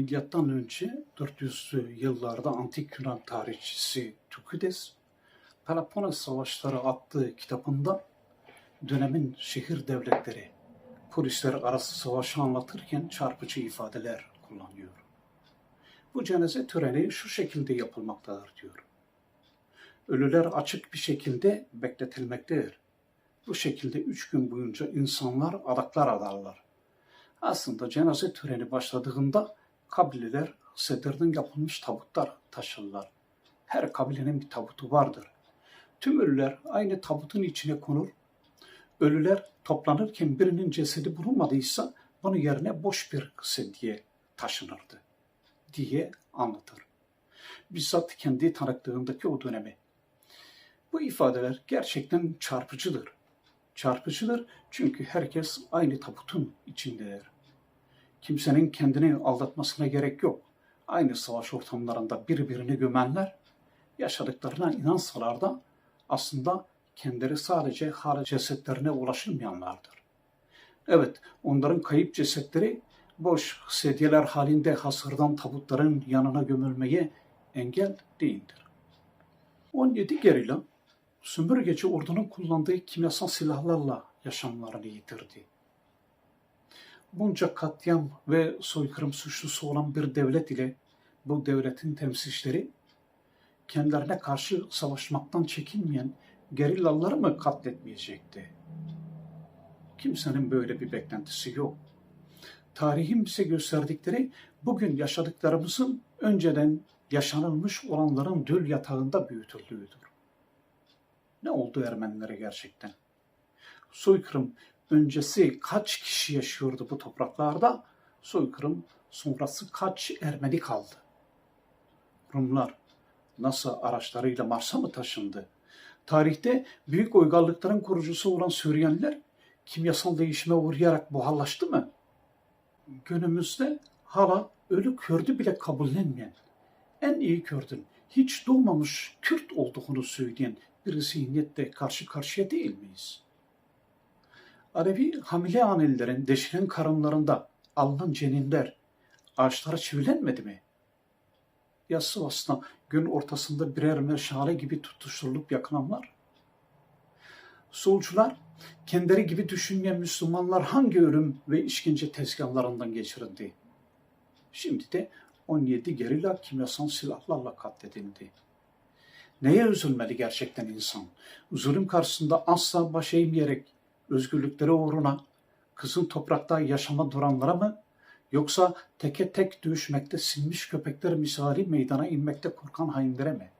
Milyattan önce 400'lü yıllarda antik Yunan tarihçisi Tukides, Peloponnes Savaşları adlı kitabında dönemin şehir devletleri, polisler arası savaşı anlatırken çarpıcı ifadeler kullanıyor. Bu cenaze töreni şu şekilde yapılmaktadır diyor. Ölüler açık bir şekilde bekletilmektedir. Bu şekilde üç gün boyunca insanlar adaklar adarlar. Aslında cenaze töreni başladığında kabileler sedirden yapılmış tabutlar taşırlar. Her kabilenin bir tabutu vardır. Tüm ölüler aynı tabutun içine konur. Ölüler toplanırken birinin cesedi bulunmadıysa bunun yerine boş bir sedye taşınırdı diye anlatır. Bizzat kendi tanıklığındaki o dönemi. Bu ifadeler gerçekten çarpıcıdır. Çarpıcıdır çünkü herkes aynı tabutun içindedir. Kimsenin kendini aldatmasına gerek yok. Aynı savaş ortamlarında birbirini gömenler yaşadıklarına inansalar da aslında kendileri sadece hala cesetlerine ulaşılmayanlardır. Evet, onların kayıp cesetleri boş sedyeler halinde hasırdan tabutların yanına gömülmeye engel değildir. 17 gerilla sömürgeci ordunun kullandığı kimyasal silahlarla yaşamlarını yitirdi. Bunca katliam ve soykırım suçlusu olan bir devlet ile bu devletin temsilcileri kendilerine karşı savaşmaktan çekinmeyen gerillaları mı katletmeyecekti? Kimsenin böyle bir beklentisi yok. Tarihin bize gösterdikleri bugün yaşadıklarımızın önceden yaşanılmış olanların döl yatağında büyütüldüğüdür. Ne oldu Ermenilere gerçekten? Soykırım öncesi kaç kişi yaşıyordu bu topraklarda? Soykırım sonrası kaç Ermeni kaldı? Rumlar nasıl araçlarıyla Mars'a mı taşındı? Tarihte büyük uygarlıkların kurucusu olan Süryaniler kimyasal değişime uğrayarak buharlaştı mı? Günümüzde hala ölü Kürdü bile kabullenmeyen, en iyi Kürdün hiç doğmamış Kürt olduğunu söyleyen bir zihniyetle karşı karşıya değil miyiz? Alevi hamile annelerin deşilen karınlarında alınan ceninler ağaçlara çivilenmedi mi? Ya Sivas'ta gün ortasında birer meşale gibi tutuşturulup yakılanlar? Solcular, kendileri gibi düşünmeyen Müslümanlar hangi ölüm ve işkence tezgahlarından geçirildi? Şimdi de 17 gerilla kimyasal silahlarla katledildi. Neye üzülmeli gerçekten insan? Zulüm karşısında asla baş eğmeyerek özgürlükleri uğruna kızın toprakta yaşama duranlara mı yoksa teke tek dövüşmekte sinmiş köpekler misali meydana inmekte korkan hainlere mi?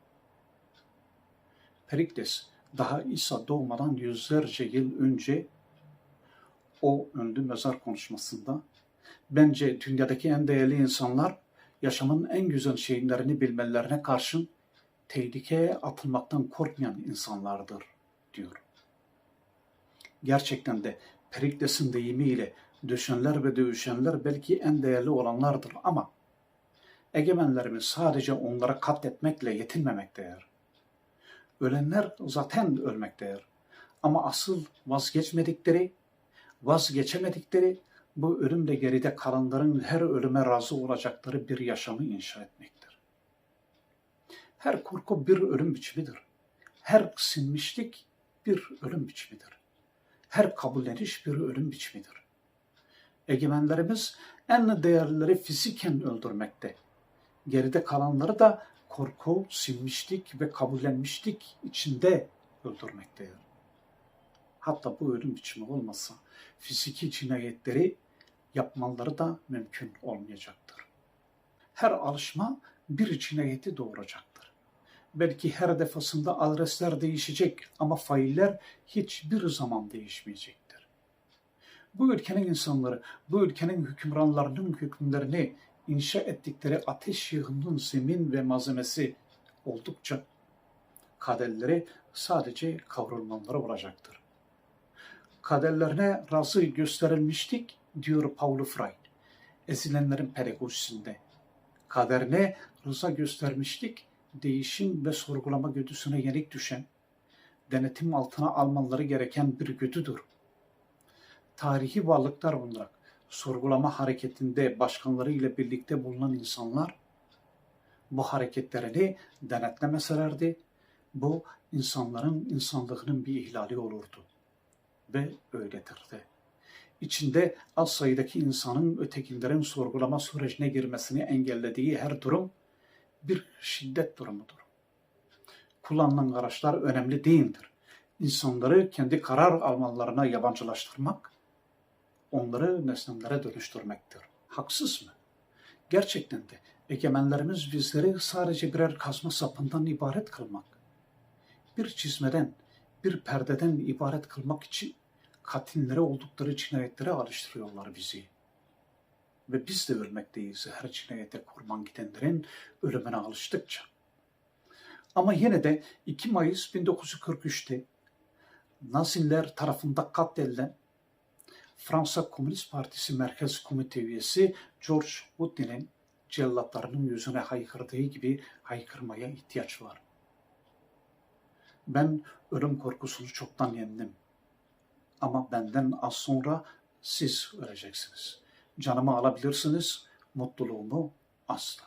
Perikles daha İsa doğmadan yüzlerce yıl önce o öndü mezar konuşmasında bence dünyadaki en değerli insanlar yaşamın en güzel şeylerini bilmelerine karşın tehlikeye atılmaktan korkmayan insanlardır diyor. Gerçekten de Perikles'in deyimiyle düşenler ve dövüşenler belki en değerli olanlardır ama egemenlerimiz sadece onlara katletmekle yetinmemektedir. Ölenler zaten ölmektedir. Ama asıl vazgeçmedikleri, vazgeçemedikleri bu ölümle geride kalanların her ölüme razı olacakları bir yaşamı inşa etmektir. Her korku bir ölüm biçimidir. Her sinmişlik bir ölüm biçimidir. Her kabulleniş bir ölüm biçimidir. Egemenlerimiz en değerlileri fiziken öldürmekte. Geride kalanları da korku, sinmişlik ve kabullenmişlik içinde öldürmektedir. Hatta bu ölüm biçimi olmasa fiziki cinayetleri yapmaları da mümkün olmayacaktır. Her alışma bir cinayeti doğuracaktır. Belki her defasında adresler değişecek ama failler hiçbir zaman değişmeyecektir. Bu ülkenin insanları, bu ülkenin hükümranlarının hükümlerini inşa ettikleri ateş yığınının zemin ve malzemesi oldukça kaderleri sadece kavrulmaları olacaktır. Kaderlerine razı gösterilmiştik diyor Paulo Freire ezilenlerin pedagojisinde. Kaderine rıza göstermişlik değişim ve sorgulama güdüsüne yenik düşen, denetim altına almaları gereken bir güdüdür. Tarihi varlıklar bunlar. sorgulama hareketinde başkanları ile birlikte bulunan insanlar bu hareketlerini denetlemeselerdi bu insanların insanlığının bir ihlali olurdu. Ve öyledir de. İçinde az sayıdaki insanın ötekilerin sorgulama sürecine girmesini engellediği her durum bir şiddet durumudur. Kullanılan araçlar önemli değildir. İnsanları kendi karar almalarına yabancılaştırmak, onları nesnelere dönüştürmektir. Haksız mı? Gerçekten de egemenlerimiz bizleri sadece birer kazma sapından ibaret kılmak, bir çizmeden, bir perdeden ibaret kılmak için katilleri oldukları cinayetlere alıştırıyorlar bizi. Ve biz de ölmekteyiz her cinayete kurban gidenlerin ölümüne alıştıkça. Ama yine de 2 Mayıs 1943'te Naziler tarafından katledilen Fransa Komünist Partisi Merkez Komite üyesi George Woodin'in cellatlarının yüzüne haykırdığı gibi haykırmaya ihtiyaç var. Ben ölüm korkusunu çoktan yendim. Ama benden az sonra siz öleceksiniz. Canımı alabilirsiniz, mutluluğumu asla.